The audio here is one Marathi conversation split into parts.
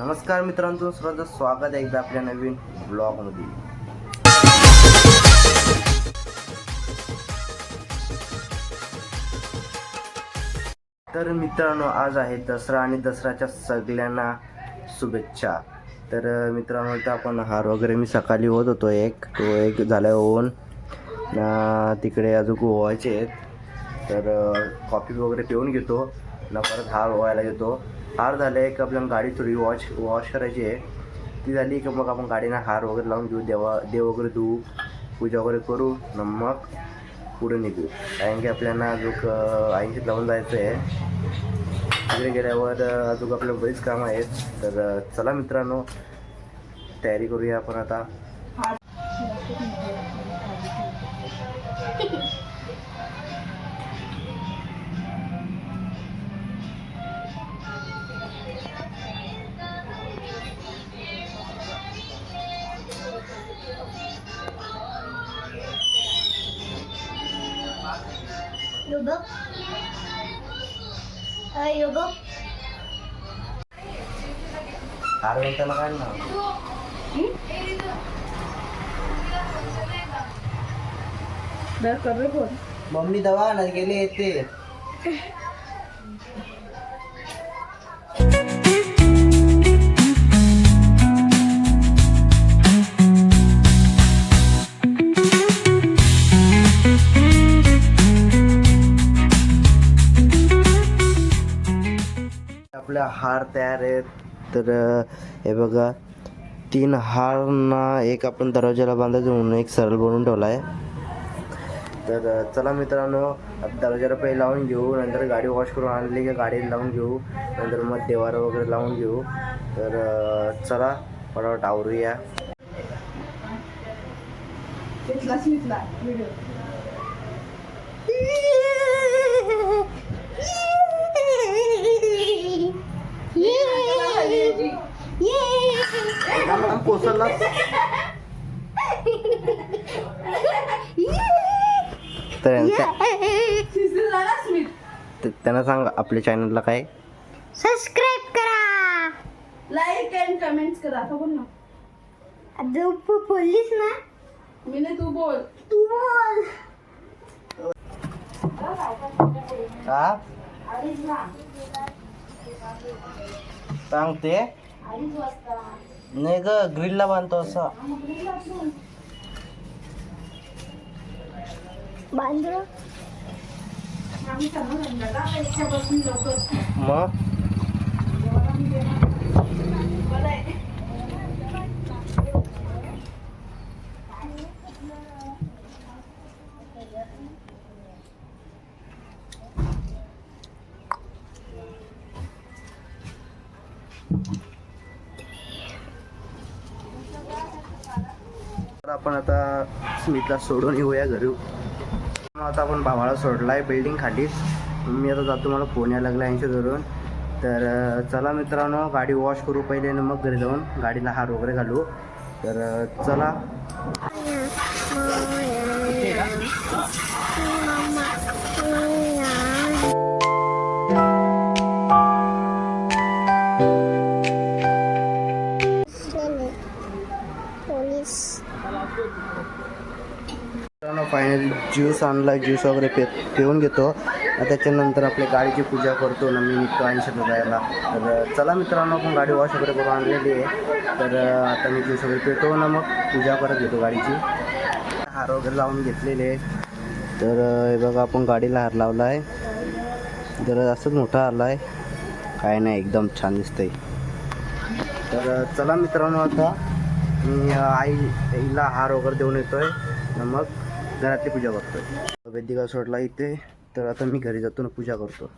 नमस्कार मित्रांनो सर्वांचं स्वागत आहे एकदा आपल्या नवीन ब्लॉगमध्ये. तर मित्रांनो आज आहे दसरा आणि दसऱ्याच्या सगळ्यांना शुभेच्छा. तर मित्रांनो इथं आपण हार वगैरे मी सकाळी होत होतो एक. तो एक झाला होऊन तिकडे अजून गोवायचे आहेत. तर कॉफी वगैरे पिऊन घेतो. ना परत हार व्हायला घेतो हार झाले की आपल्याला गाडी थोडी वॉश वॉश करायची आहे. ती झाली की मग आपण गाडीना हार वगैरे लावून घेऊ देवा देव वगैरे धुवू पूजा वगैरे करू न मग पुढे निघू. कारण की आपल्याला अजून ऐंशीत लावून जायचं आहे. तिकडे गेल्यावर अजून आपल्या बरीच कामं आहेत. तर चला मित्रांनो तयारी करूया आपण आता. यो बघ यो बघ हार म्हणताना काय ना मम्मी दवाखान्यात गेले येते आपल्या हार तयार आहेत. तर हे बघा तीन हारना एक आपण दरवाजाला बांधायचं म्हणून एक सरळ बनवून ठेवला आहे तर चला मित्रांनो दरवाजाला पहिले लावून घेऊ नंतर गाडी वॉश करून आणली की गाडी लावून घेऊ नंतर मग देवारा वगैरे लावून घेऊ. तर चला फटाफट आवरूया. कोसळला? तर त्यांना सांग आपल्या चॅनलला काय? सबस्क्राईब करा. लाईक अँड कमेंट्स करा आता बोल ना. तू ब- बोललीस ना? मी नाही तू बोल. तू बोल. हा सांगते. नाही ग ग्रिलला बांधतो असं. बांधलं? मग? आपण आता स्मितला सोडून येऊया घरी. आता आपण भावाला सोडला आहे बिल्डिंग खालीच मी आता जातो मला फोन यायला लागला ऐंशी धरून तर चला मित्रांनो गाडी वॉश करू पहिले आणि मग घरी जाऊन गाडीला हार वगैरे घालू. तर चला. फायनली ज्यूस आणला ज्यूस वगैरे पे पिऊन घेतो. त्याच्यानंतर आपल्या गाडीची पूजा करतो. ना मी निघतो ऐंशी जायला. तर चला मित्रांनो आपण गाडी वॉश वगैरे करून आणलेली आहे. तर आता मी ज्यूस वगैरे पितो ना मग पूजा करत घेतो गाडीची. हार वगैरे लावून घेतलेले आहे तर हे बघा आपण गाडीला हार लावला आहे जरा जास्तच मोठा आला आहे काय नाही एकदम छान दिसतंय. तर चला मित्रांनो आता मी आई आईला हार वगैरे देऊन येतोय. न मग घरातली पूजा करतोय वेदिका सोडला इथे. तर आता मी घरी जातो ना पूजा करतो.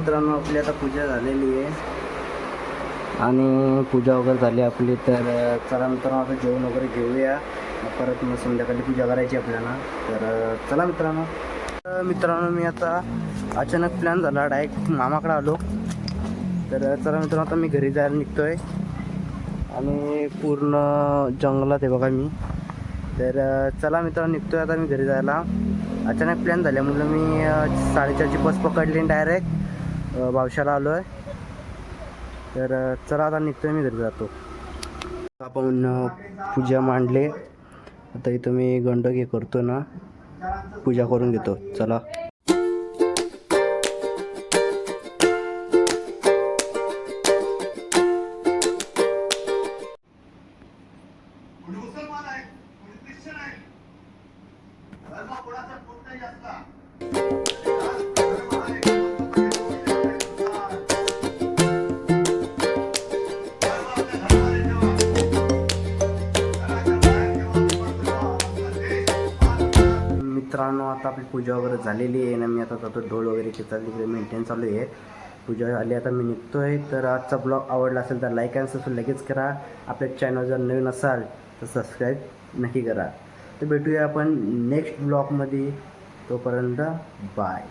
मित्रांनो आपली आता पूजा झालेली आहे. आणि पूजा वगैरे झाली आपली तर चला मित्रांनो आता जेवण वगैरे घेऊया. परत मग संध्याकाळी पूजा करायची आपल्याला. तर चला मित्रांनो. तर मित्रांनो मी आता अचानक प्लॅन झाला. डायरेक्ट मामाकडे आलो. तर चला मित्रांनो आता मी घरी जायला निघतोय. आणि पूर्ण जंगलात आहे बघा मी. तर चला मित्रांनो निघतोय आता मी घरी जायला. अचानक प्लॅन झाल्यामुळं मी साडेचारची बस पकडली डायरेक्ट भावशाला आलो आहे. तर चला आता निघतोय मी घरी जातो. आपण पूजा मांडले. आता इथं मी गंडक हे करतो ना. पूजा करून घेतो. चला. मित्रांनो आता आपली पूजा वगैरे झालेली आहे ना मी आता जातो ढोल वगैरे खेचायला तिकडे मेंटेन चालू आहे. पूजा झाली आता मी निघतोय. तर आजचा ब्लॉग आवडला असेल तर लाईक अँड सबस्क्राईब लगेच करा. आपल्या चॅनल जर नवीन असाल तर सबस्क्राईब नक्की करा. तर भेटूया आपण नेक्स्ट ब्लॉगमध्ये तोपर्यंत बाय